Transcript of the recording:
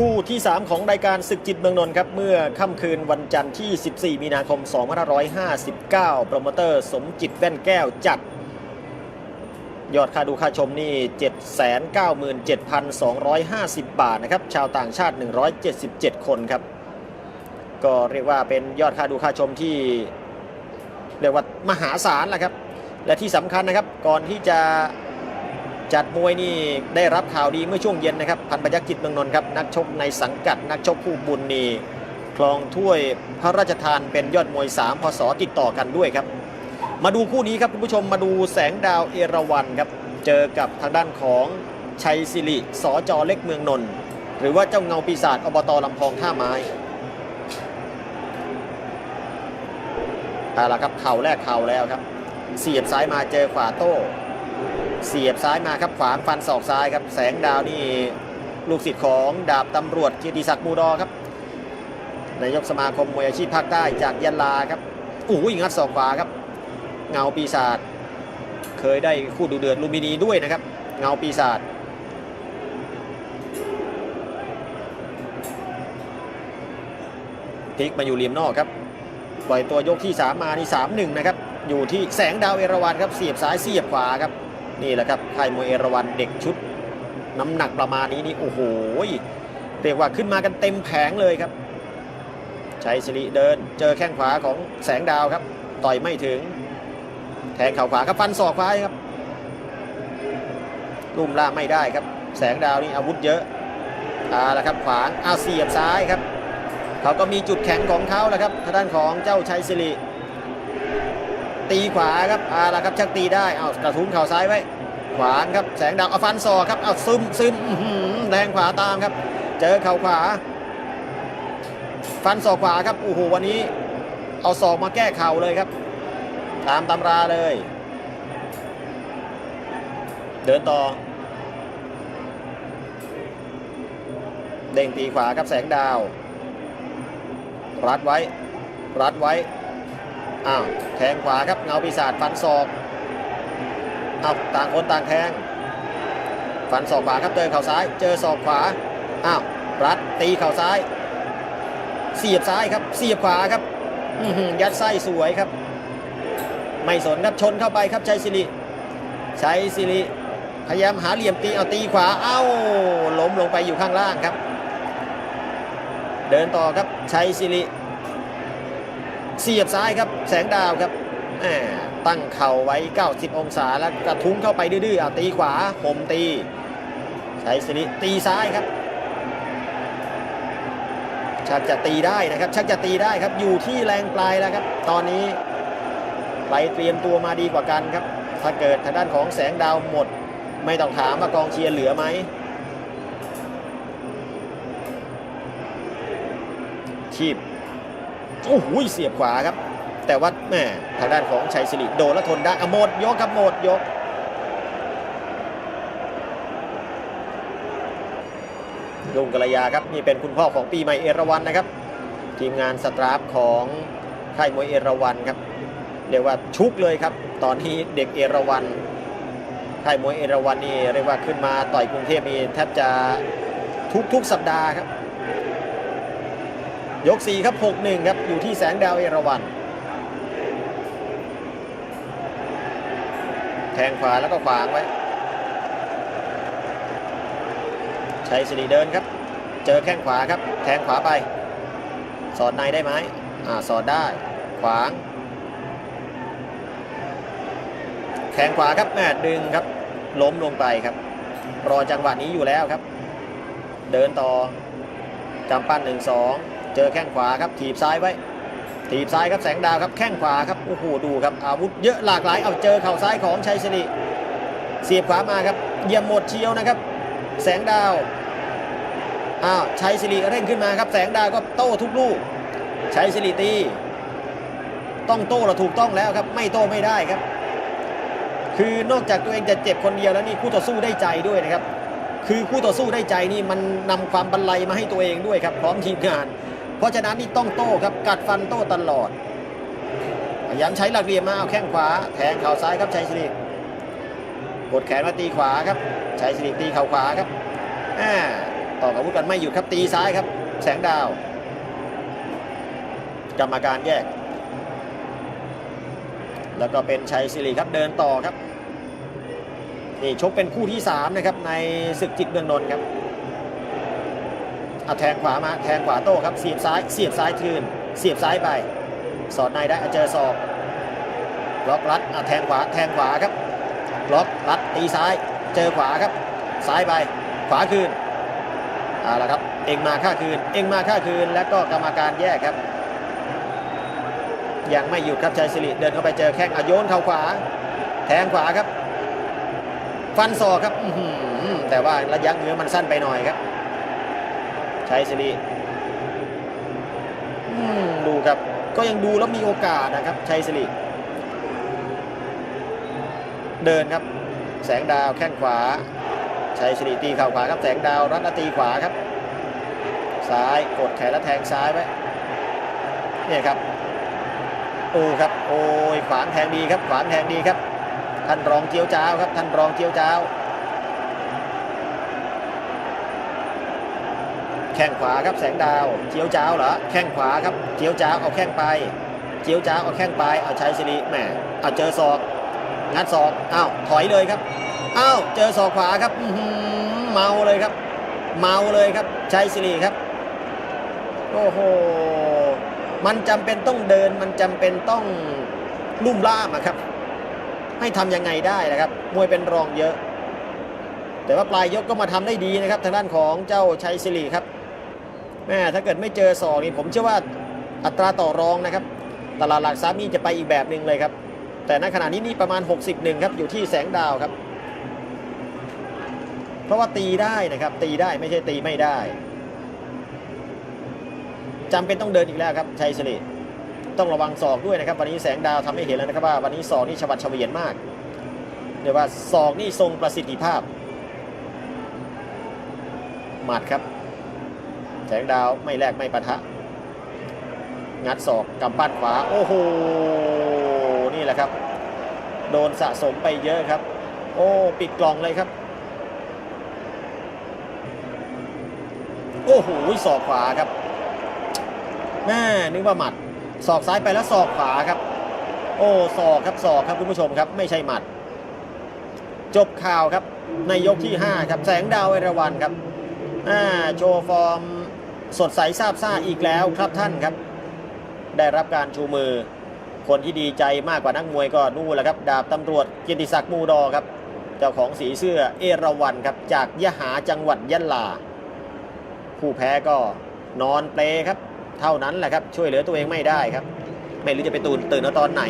คู่ที่ 3 ของรายการศึกจิตเมืองนนท์ครับ เมื่อค่ำคืนวันจันทร์ที่ 14 มีนาคม 2559 โปรโมเตอร์สมจิตแว่นแก้วจัด ยอดค่าดูค่าชมนี่ 797,250 บาทนะครับ ชาวต่างชาติ 177 คนครับ ก็เรียกว่าเป็นยอดค่าดูค่าชมที่ เรียกว่ามหาศาลแหละครับ และที่สำคัญนะครับก่อนที่จะ จัดมวยนี่ได้รับข่าวดีเมื่อช่วงเย็นนะครับพันพยักจิตเมืองนนท์ครับนักชกในสังกัดนักชกคู่บุญนี่คลองถ้วยพระราชทานเป็นยอดมวย 3 พศติดต่อกันด้วยครับ มาดูคู่นี้ครับคุณผู้ชมมาดูแสงดาวเอราวันครับเจอกับทางด้านของชัยศิริสอจอเล็กเมืองนนท์หรือว่าเจ้าเงาปีศาจอบตลำพองท่าไม้เอาละครับเข่าแรกเข่าแล้วครับ เสียบซ้ายมาเจอขวาโต้ เสียบซ้ายมาครับขวางฟันศอกซ้ายครับแสงดาวนี่ลูกศิษย์ของดาบตำรวจเกียรติศักดิ์มูดอครับนายกสมาคมมวยอาชีพภาคใต้จากยะลาครับโอ้ยงัดศอกขวาครับ เงาปีศาจเคยได้คู่ดูเดือดลูมินีด้วยนะครับ เงาปีศาจพลิกมาอยู่เหลี่ยมนอกครับปล่อยตัวยกที่ 3 มานี่3 1 นะครับ อยู่ที่แสงดาวเอราวันครับ เสียบซ้ายเสียบขวาครับ นี่แหละครับค่ายมวยเอราวันเด็กชุด น้ำหนักประมาณนี้นี่โอ้โหเรียกว่าขึ้นมากันเต็มแผงเลยครับชัยศิริเดิน เจอแข้งขวาของแสงดาวครับ ต่อยไม่ถึง แทงเข่าขวาครับฟันศอกขวาครับลุ่มล่าไม่ได้ครับ แสงดาวนี่อาวุธเยอะเอาละครับขวางเอาเสียบซ้ายครับ เขาก็มีจุดแข็งของเขาแหละครับทางด้านของเจ้าชัยศิริ ตีขวาครับเอาละครับชักตีได้เอากระทุ้งเข่าซ้ายไว้ ขวางครับแสงดาวเอาฟันศอกครับเอาซึมซึมอื้อหือแรงขวาตามครับ เจอเข่าขวา ฟันศอกขวาครับโอ้โหวันนี้ เอาศอกมาแก้เข่าเลยครับ ตามตำราเลย เดินต่อ เด้งตีขวาครับแสงดาว รัดไว้ รัดไว้ อ้าวแทงขวาครับเงาปีศาจฟันศอกอ้าวต่างคนต่างแทง ฟันศอกขวาครับเจอเข่าซ้าย เจอศอกขวาอ้าวรัดตีเข่าซ้าย เสียบซ้ายครับ เสียบขวาครับยัดไส้สวยครับ ไม่สนครับชนเข้าไปครับชัยศิริชัยศิริพยายามหาเหลี่ยมตีเอาตีขวาเอ้าล้มลงไปอยู่ข้างล่างครับ เดินต่อครับชัยศิริ เสียบซ้ายครับ แสงดาวครับตั้งเข่าไว้ 90 องศาแล้วกระทุ้งเข้าไปดื้อๆเอาตีขวาผมตีชัยศิริตีซ้ายครับชักจะตีได้นะครับ ชักจะตีได้ครับอยู่ที่แรงปลายแล้วครับ ตอนนี้ใครเตรียมตัวมาดีกว่ากันครับ ถ้าเกิดทางด้านของแสงดาวหมด ไม่ต้องถามว่ากองเชียร์เหลือไหมชีพ โอ้โหเสียบขวาครับ แต่ว่าแหม่ทางด้านของชัยศิริโดนแล้วทนได้อะหมดยกครับหมดยกลุงกระยาครับนี่เป็นคุณพ่อของปีใหม่เอราวันนะครับ ทีมงานสตราฟของค่ายมวยเอราวันครับเรียกว่าชุกเลยครับ ตอนนี้เด็กเอราวันค่ายมวยเอราวันนี่เรียกว่าขึ้นมาต่อยกรุงเทพนี่แทบจะทุกทุกสัปดาห์ครับ ยก 4 ครับ 6-1 ครับ อยู่ที่แสงดาวเอราวันแทงขวาแล้วก็ขวางไว้ ชัยสิริเดินครับ เจอแข้งขวาครับ แทงขวาไป สอดในได้ไหมอ่า สอดได้ ขวางแข้งขวาครับแม่ดึงครับ ล้มลงไปครับ รอจังหวะนี้อยู่แล้วครับ เดินต่อกำปั้นหนึ่งสอง เจอแข้งขวาครับถีบซ้ายไว้ ถีบซ้ายครับแสงดาวครับแข้งขวาครับโอ้โหดูครับอาวุธเยอะหลากหลายเอาเจอเข่าซ้ายของชัยสิริเสียบขวามาครับเยี่ยมหมดเชียวนะครับ แสงดาวอ้าวชัยสิริเร่งขึ้นมาครับ แสงดาวก็โต้ทุกลูกชัยสิริตีต้องโต้เราถูกต้องแล้วครับ ไม่โต้ไม่ได้ครับ คือนอกจากตัวเองจะเจ็บคนเดียวแล้วนี่คู่ต่อสู้ได้ใจด้วยนะครับ คือคู่ต่อสู้ได้ใจนี่มันนำความบรรลัยมาให้ตัวเองด้วยครับ พร้อมทีมงาน เพราะฉะนั้นนี่ต้องโต้ครับกัดฟันโต้ตลอดพยายามใช้หลักเหลี่ยมมาเอาแข้งขวาแทงเข่าซ้ายครับชัยสิริกดแขนมาตีขวาครับชัยสิริตีเข่าขวาครับอ่าต่ออาวุธกันไม่หยุดครับตีซ้ายครับ แสงดาวกรรมการแยก แล้วก็เป็นชัยศิริครับเดินต่อครับนี่ชกเป็นคู่ที่ 3 นะครับ ในศึกจิตเมืองนนท์ครับ เอาแทงขวามาแทงขวาโต้ครับเสียบซ้ายเสียบซ้ายคืน เสียบซ้ายไป สอดในได้เจอศอกล็อกรัดเอาแทงขวาแทงขวาครับล็อกรัดตีซ้าย เจอขวาครับ ซ้ายไป ขวาคืนเอาละครับเองมาค่าคืน เองมาค่าคืนแล้วก็กรรมการแยกครับยังไม่หยุดครับชัยศิริเดินเข้าไปเจอแข้งอโยนเข่าขวา แทงขวาครับ ฟันศอกครับแต่ว่าระยะเงื้อมันสั้นไปหน่อยครับ ชัยศิริอืมดูครับ ก็ยังดูแล้วมีโอกาสนะครับชัยศิริเดินครับ แสงดาวแข้งขวาชัยศิริตีเข่าขวาครับแสงดาวรัตนตีขวาครับ ซ้ายกดแขนแล้วแทงซ้ายไว้เนี่ยครับโอ้ครับ โอ้ยขวางแทงดีครับ ขวางแทงดีครับ ท่านรองเจียวจ้าวครับ ท่านรองเจียวจ้า แข้งขวาครับแสงดาวเจียวจ้าวเหรอแข้งขวาครับเจียวจ้าวเอาแข้งไปเจียวจ้าวเอาแข้งไปเอาชัยศิริแหมเอาเจอศอกงัดศอกอ้าวถอยเลยครับอ้าวเจอศอกขวาครับเมาเลยครับ เมาเลยครับชัยศิริครับโอ้โหมันจำเป็นต้องเดินมันจำเป็นต้องลุ่มล่ามอะครับ ให้ทำยังไงได้นะครับ มวยเป็นรองเยอะ แต่ว่าปลายยกก็มาทำได้ดีนะครับ ทางด้านของเจ้าชัยศิริครับ แม่ถ้าเกิดไม่เจอศอกนี่ผมเชื่อว่าอัตราต่อรองนะครับ ตลาดหลักทรัพย์นี่จะไปอีกแบบหนึ่งเลยครับ แต่ณขณะนี้นี่ประมาณ 61ครับอยู่ที่แสงดาวครับ เพราะว่าตีได้นะครับ ตีได้ไม่ใช่ตีไม่ได้จำเป็นต้องเดินอีกแล้วครับชัยศิริต้องระวังศอกด้วยนะครับ วันนี้แสงดาวทำให้เห็นแล้วนะครับว่าวันนี้ศอกนี่ฉบัดเฉวียนมากเรียกว่าศอกนี่ทรงประสิทธิภาพหมัดครับ แสงดาวไม่แลกไม่ปะทะ งัดศอกกำปั้นขวา โอ้โห นี่แหละครับ โดนสะสมไปเยอะครับ โอ้ ปิดกล่องเลยครับ โอ้โหศอกขวาครับแม่นึกว่าหมัดศอกซ้ายไปแล้วศอกขวาครับ โอ้ศอกครับศอกครับคุณผู้ชมครับ ไม่ใช่หมัด จบข่าวครับในยกที่ 5 ครับ แสงดาวเอราวันครับอ่าโชว์ฟอร์ม สดใสซาบซ่าอีกแล้วครับท่านครับ ได้รับการชูมือ คนที่ดีใจมากกว่านักมวยก็นู่นแหละครับ ดาบตำรวจเกียรติศักดิ์มูดอครับ เจ้าของสีเสื้อเอราวันครับ จากยะหาจังหวัดยะลา ผู้แพ้ก็นอนเปลครับ เท่านั้นแหละครับ ช่วยเหลือตัวเองไม่ได้ครับ ไม่รู้จะไปตื่นตื่นตอนไหน